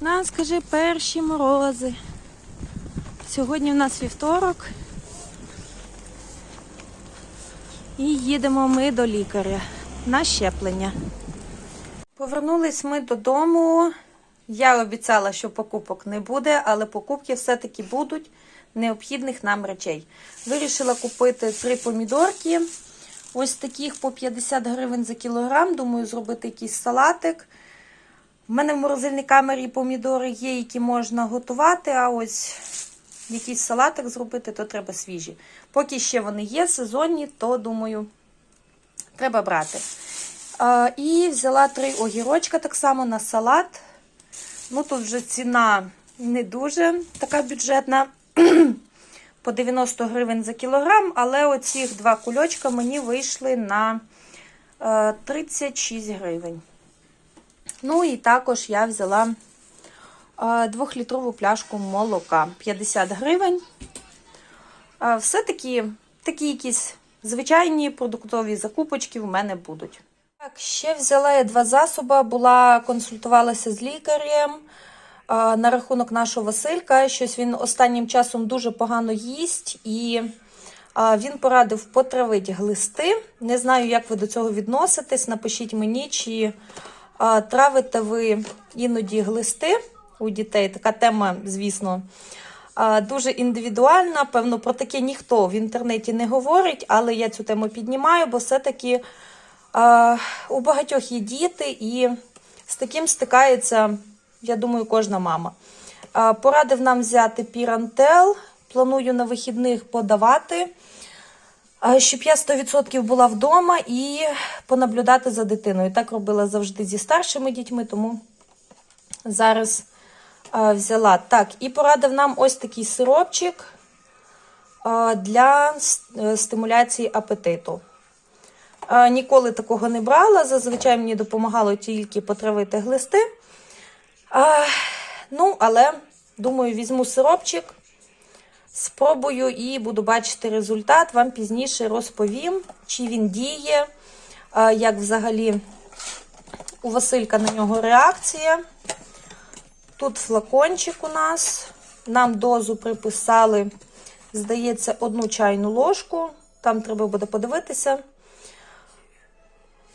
На, скажи, перші морози. Сьогодні в нас вівторок. І їдемо ми до лікаря на щеплення. Повернулись ми додому. Я обіцяла, що покупок не буде, але покупки все-таки будуть необхідних нам речей. Вирішила купити три помідорки. Ось таких по 50 гривень за кілограм. Думаю, зробити якийсь салатик. У мене в морозильній камері помідори є, які можна готувати, а ось якийсь салатик зробити, то треба свіжі. Поки ще вони є, сезонні, то думаю, треба брати. А, і взяла три огірочка так само на салат. Ну, тут вже ціна не дуже така бюджетна. По 90 гривень за кілограм, але оці два кульочка мені вийшли на е, 36 гривень. Ну і також я взяла двохлітрову пляшку молока 50 гривень. Е, Все-таки такі якісь звичайні продуктові закупочки в мене будуть. Так, ще взяла я два засоби, була консультувалася з лікарем на рахунок нашого Василька. Щось він останнім часом дуже погано їсть і він порадив потравити глисти. Не знаю, як ви до цього відноситесь. Напишіть мені, чи травите ви іноді глисти у дітей. Така тема, звісно. Дуже індивідуальна, певно, про таке ніхто в інтернеті не говорить, але я цю тему піднімаю, бо все-таки у багатьох є діти, і з таким стикається, я думаю, кожна мама. Порадив нам взяти пірантел. Планую на вихідних подавати, щоб я 100% була вдома і понаблюдати за дитиною. Так робила завжди зі старшими дітьми, тому зараз взяла. Так, і порадив нам ось такий сиропчик для е, стимуляції апетиту. Ніколи такого не брала. Зазвичай мені допомагало тільки потравити глисти. Ну, але, думаю, візьму сиропчик, спробую і буду бачити результат. Вам пізніше розповім, чи він діє, як взагалі у Василька на нього реакція. Тут флакончик у нас. Нам дозу приписали, здається, одну чайну ложку. Там треба буде подивитися.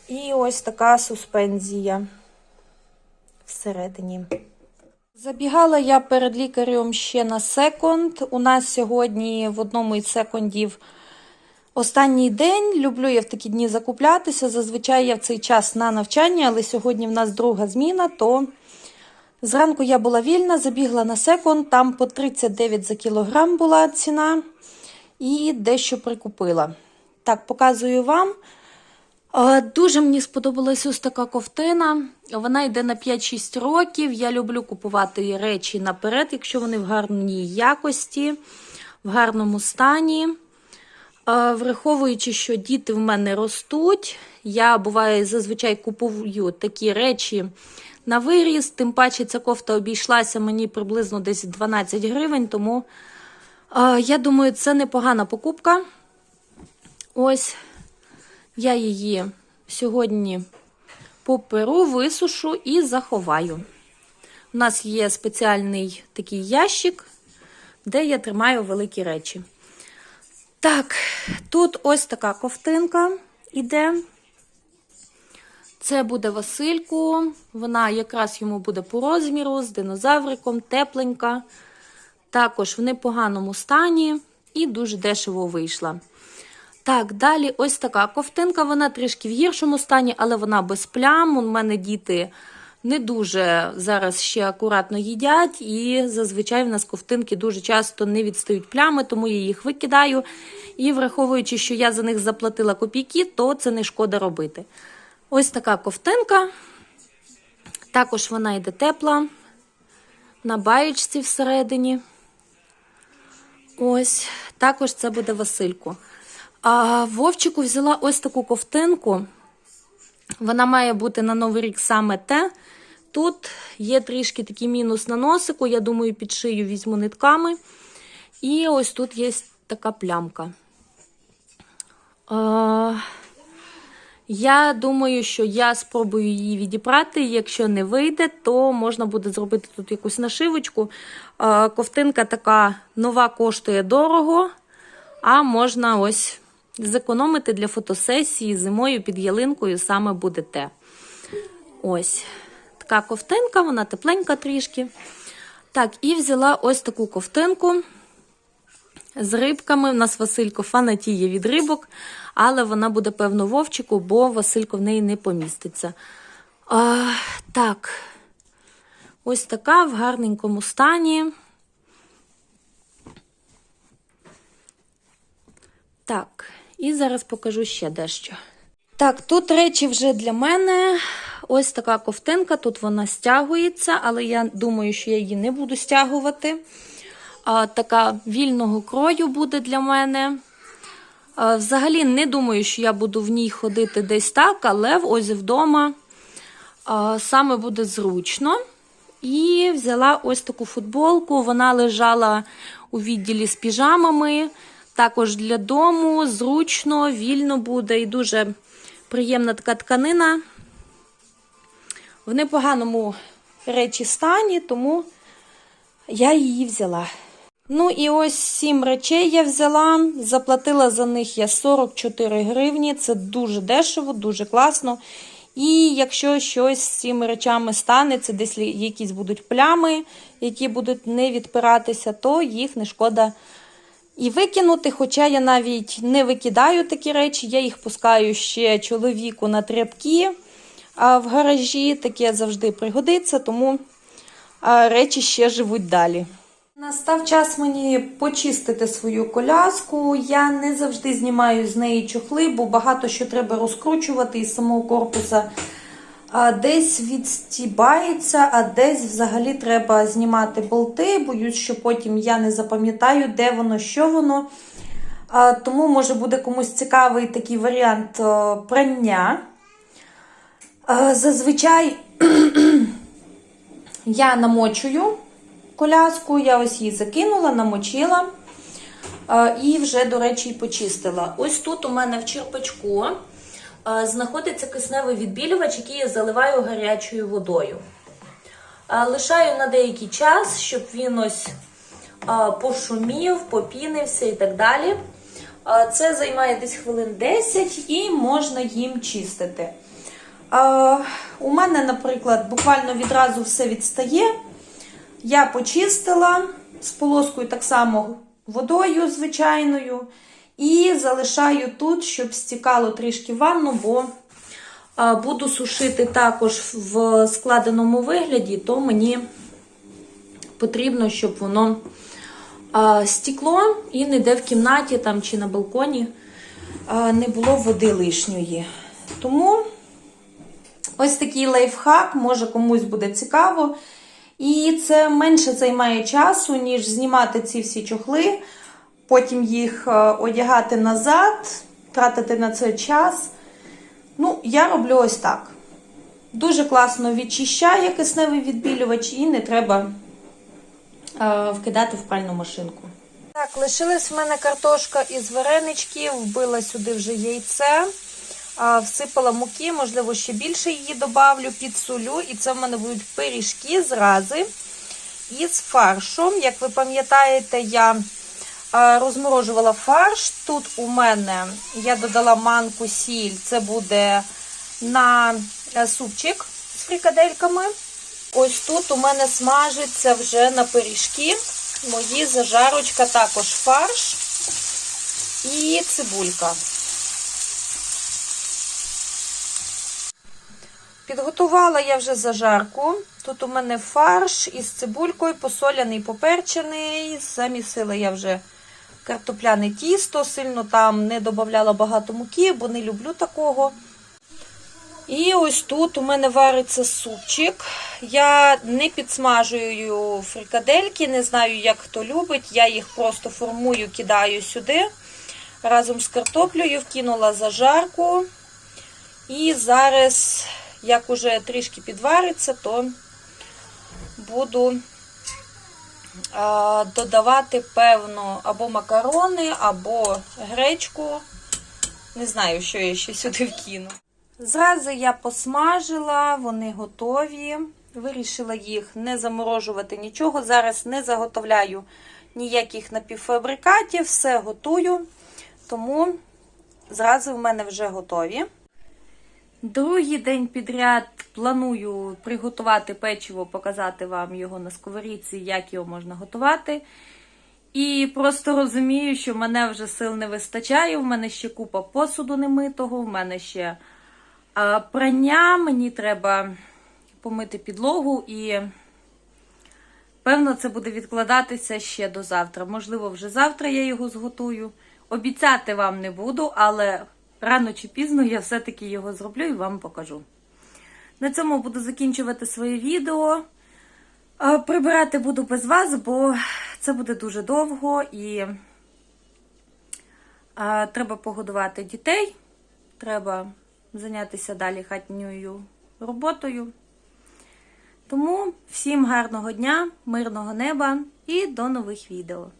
І ось така суспензія всередині. Забігала я перед лікарем ще на секонд. У нас сьогодні в одному із секондів останній день. Люблю я в такі дні закуплятися. Зазвичай я в цей час на навчанні, але сьогодні в нас друга зміна, то зранку я була вільна, забігла на секонд, там по 39 за кілограм була ціна і дещо прикупила. Так, показую вам. Дуже мені сподобалась ось така ковтина. Вона йде на 5-6 років. Я люблю купувати речі наперед, якщо вони в гарній якості, в гарному стані. Враховуючи, що діти в мене ростуть, я буває зазвичай купую такі речі на виріс. Тим паче ця кофта обійшлася мені приблизно десь 12 гривень, тому я думаю, це непогана покупка. Ось. Я її сьогодні поперу, висушу і заховаю. У нас є спеціальний такий ящик, де я тримаю великі речі. Так, тут ось така ковтинка іде. Це буде Васильку. Вона якраз йому буде по розміру, з динозавриком, тепленька. Також в непоганому стані і дуже дешево вийшла. Так, далі ось така ковтинка. Вона трішки в гіршому стані, але вона без плям. У мене діти не дуже зараз ще акуратно їдять, і зазвичай в нас ковтинки дуже часто не відстають плями, тому я їх викидаю. І враховуючи, що я за них заплатила копійки, то це не шкода робити. Ось така ковтинка. Також вона йде тепла, на баєчці всередині. Ось, також це буде Васильку. А Вовчику взяла ось таку ковтинку. Вона має бути на Новий рік саме те. Тут є трішки такий мінус на носику. Я думаю, під шию візьму нитками. І ось тут є така плямка. А, Я думаю, що я спробую її відібрати. Якщо не вийде, то можна буде зробити тут якусь нашивочку. Е, Ковтинка така нова коштує дорого, а можна ось зекономити для фотосесії зимою під ялинкою саме буде те. Ось така ковтинка, вона тепленька трішки. Так, і взяла ось таку ковтинку з рибками. У нас Василько фанатіє від рибок, але вона буде, певно, вовчику, бо Василько в неї не поміститься. А, так, ось така в гарненькому стані. Так, і зараз покажу ще дещо. Так, тут речі вже для мене. Ось така ковтинка, тут вона стягується, але я думаю, що я її не буду стягувати. А, така вільного крою буде для мене. А, взагалі не думаю, що я буду в ній ходити десь так, але ось вдома а, саме буде зручно. І взяла ось таку футболку. Вона лежала у відділі з піжамами. Також для дому зручно, вільно буде і дуже приємна така тканина. В непоганому речі стані, тому я її взяла. Ну і ось сім речей я взяла. Заплатила за них я 44 гривні. Це дуже дешево, дуже класно. І якщо щось з цими речами станеться, десь якісь будуть плями, які будуть не відпиратися, то їх не шкода і викинути. Хоча я навіть не викидаю такі речі, я їх пускаю ще чоловіку на тряпки в гаражі. Таке завжди пригодиться, тому речі ще живуть далі. Настав час мені почистити свою коляску. Я не завжди знімаю з неї чохли, бо багато що треба розкручувати із самого корпуса. А десь відстібається, а десь взагалі треба знімати болти. Боюсь, що потім я не запам'ятаю, де воно, що воно. А, тому, може, буде комусь цікавий такий варіант о, прання. А, зазвичай я намочую коляску, я ось її закинула, намочила е, і вже, до речі, почистила. Ось тут у мене в черпачку е, знаходиться кисневий відбілювач, який я заливаю гарячою водою. Е, Лишаю на деякий час, щоб він ось е, пошумів, попінився і так далі. Е, Це займає десь хвилин 10 і можна їм чистити. Е, У мене, наприклад, буквально відразу все відстає. Я почистила з полоскою так само водою звичайною. І залишаю тут, щоб стікало трішки ванну, бо буду сушити також в складеному вигляді, то мені потрібно, щоб воно стікло і ніде в кімнаті там, чи на балконі не було води лишньої. Тому ось такий лайфхак, може комусь буде цікаво. І це менше займає часу, ніж знімати ці всі чохли, потім їх е, одягати назад, тратити на це час. Ну, я роблю ось так. Дуже класно відчищає кисневий відбілювач і не треба е, вкидати в пральну машинку. Так, лишилась в мене картошка із вареничків, вбила сюди вже яйце. А, Всипала муки, можливо, ще більше її добавлю, підсолю. І це в мене будуть пиріжки зрази із фаршом. Як ви пам'ятаєте, я розморожувала фарш. Тут у мене я додала манку сіль, це буде на е, супчик з фрикадельками. Ось тут у мене смажиться вже на пиріжки. Мої зажарочка, також фарш і цибулька. Підготувала я вже зажарку. Тут у мене фарш із цибулькою, посоляний, поперчений. Замісила я вже картопляне тісто, сильно там не додавала багато муки, бо не люблю такого. І ось тут у мене вариться супчик. Я не підсмажую фрикадельки, не знаю, як хто любить. Я їх просто формую, кидаю сюди. Разом з картоплею вкинула зажарку. І зараз як уже трішки підвариться, то буду додавати, певно, або макарони, або гречку. Не знаю, що я ще сюди вкину. Зразу я посмажила, вони готові. Вирішила їх не заморожувати нічого. Зараз не заготовляю ніяких напівфабрикатів, все готую, тому зразу в мене вже готові. Другий день підряд планую приготувати печиво, показати вам його на сковорідці, як його можна готувати. І просто розумію, що в мене вже сил не вистачає. У мене ще купа посуду немитого, в мене ще прання, мені треба помити підлогу і. Певно, це буде відкладатися ще до завтра. Можливо, вже завтра я його зготую. Обіцяти вам не буду, але рано чи пізно я все-таки його зроблю і вам покажу. На цьому буду закінчувати своє відео. Прибирати буду без вас, бо це буде дуже довго і треба погодувати дітей, треба зайнятися далі хатньою роботою. Тому всім гарного дня, мирного неба і до нових відео.